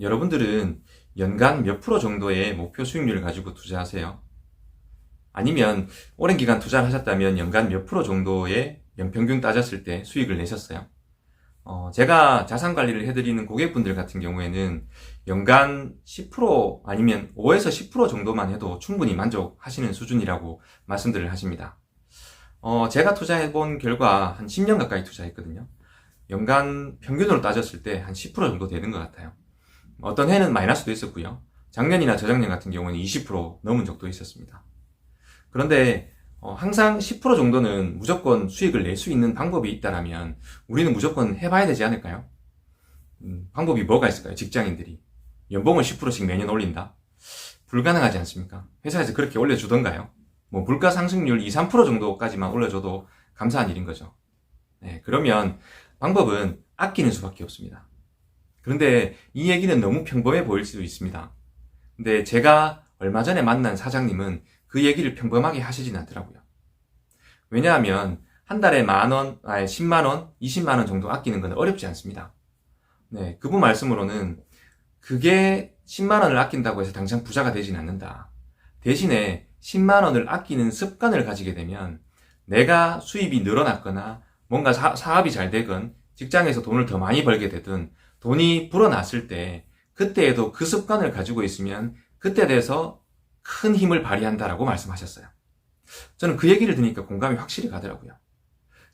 여러분들은 연간 몇 프로 정도의 목표 수익률을 가지고 투자하세요? 아니면 오랜 기간 투자를 하셨다면 연간 몇 프로 정도의 연평균 따졌을 때 수익을 내셨어요? 어, 제가 자산 관리를 해드리는 고객분들 같은 경우에는 연간 10% 아니면 5에서 10% 정도만 해도 충분히 만족하시는 수준이라고 말씀들을 하십니다. 어, 제가 투자해본 결과 한 10년 가까이 투자했거든요. 연간 평균으로 따졌을 때 한 10% 정도 되는 것 같아요. 어떤 해는 마이너스도 있었고요. 작년이나 저작년 같은 경우는 20% 넘은 적도 있었습니다. 그런데 어, 항상 10% 정도는 무조건 수익을 낼 수 있는 방법이 있다라면 우리는 무조건 해봐야 되지 않을까요? 음, 방법이 뭐가 있을까요? 직장인들이 연봉을 10%씩 매년 올린다? 불가능하지 않습니까? 회사에서 그렇게 올려주던가요? 뭐 물가 상승률 2, 3% 정도까지만 올려줘도 감사한 일인 거죠. 네, 그러면 방법은 아끼는 수밖에 없습니다. 그런데 이 얘기는 너무 평범해 보일 수도 있습니다. 근데 제가 얼마 전에 만난 사장님은 그 얘기를 평범하게 하시진 않더라고요. 왜냐하면 한 달에 만 원, 아니 10만 원, 20만 원 정도 아끼는 건 어렵지 않습니다. 네, 그분 말씀으로는 그게 10만 원을 아낀다고 해서 당장 부자가 되진 않는다. 대신에 10만 원을 아끼는 습관을 가지게 되면 내가 수입이 늘어났거나 뭔가 사, 사업이 잘 되건 직장에서 돈을 더 많이 벌게 되든 돈이 불어났을 때 그때에도 그 습관을 가지고 있으면 그때 돼서 큰 힘을 발휘한다라고 말씀하셨어요. 저는 그 얘기를 들으니까 공감이 확실히 가더라고요.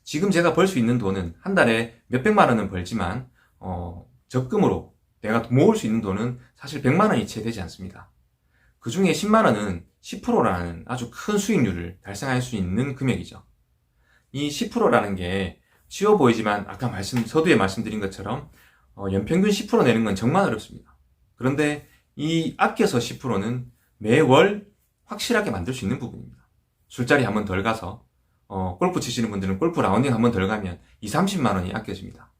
지금 제가 벌 수 있는 돈은 한 달에 몇백만 원은 벌지만 어, 적금으로 내가 모을 수 있는 돈은 사실 100만 원이 채 되지 않습니다. 그 중에 10만 원은 10%라는 아주 큰 수익률을 달성할 수 있는 금액이죠. 이 10%라는 게 쉬워 보이지만 아까 말씀 서두에 말씀드린 것처럼 어, 연평균 10% 내는 건 정말 어렵습니다. 그런데 이 아껴서 10%는 매월 확실하게 만들 수 있는 부분입니다. 술자리 한 번 덜 가서 어, 골프 치시는 분들은 골프 라운딩 한 번 덜 가면 2, 30만 원이 아껴집니다.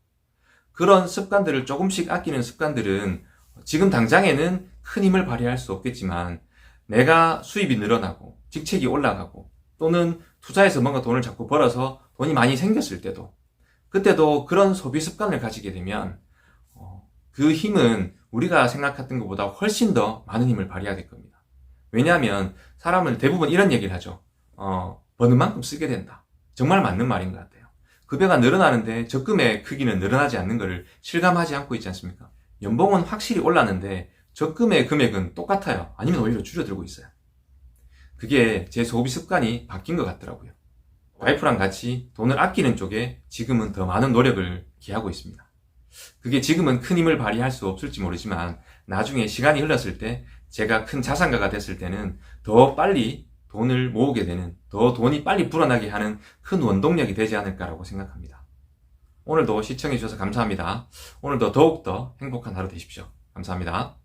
그런 습관들을 조금씩 아끼는 습관들은 지금 당장에는 큰 힘을 발휘할 수 없겠지만 내가 수입이 늘어나고 직책이 올라가고 또는 투자해서 뭔가 돈을 자꾸 벌어서 돈이 많이 생겼을 때도 그때도 그런 소비 습관을 가지게 되면 어, 그 힘은 우리가 생각했던 것보다 훨씬 더 많은 힘을 발휘하게 될 겁니다. 왜냐하면 사람은 대부분 이런 얘기를 하죠. 어, 버는 만큼 쓰게 된다. 정말 맞는 말인 것 같아요. 급여가 늘어나는데 적금의 크기는 늘어나지 않는 것을 실감하지 않고 있지 않습니까? 연봉은 확실히 올랐는데 적금의 금액은 똑같아요. 아니면 오히려 줄어들고 있어요. 그게 제 소비 습관이 바뀐 것 같더라고요. 와이프랑 같이 돈을 아끼는 쪽에 지금은 더 많은 노력을 기하고 있습니다. 그게 지금은 큰 힘을 발휘할 수 없을지 모르지만 나중에 시간이 흘렀을 때 제가 큰 자산가가 됐을 때는 더 빨리 돈을 모으게 되는 더 돈이 빨리 불어나게 하는 큰 원동력이 되지 않을까라고 생각합니다. 오늘도 시청해 주셔서 감사합니다. 오늘도 더욱더 행복한 하루 되십시오. 감사합니다.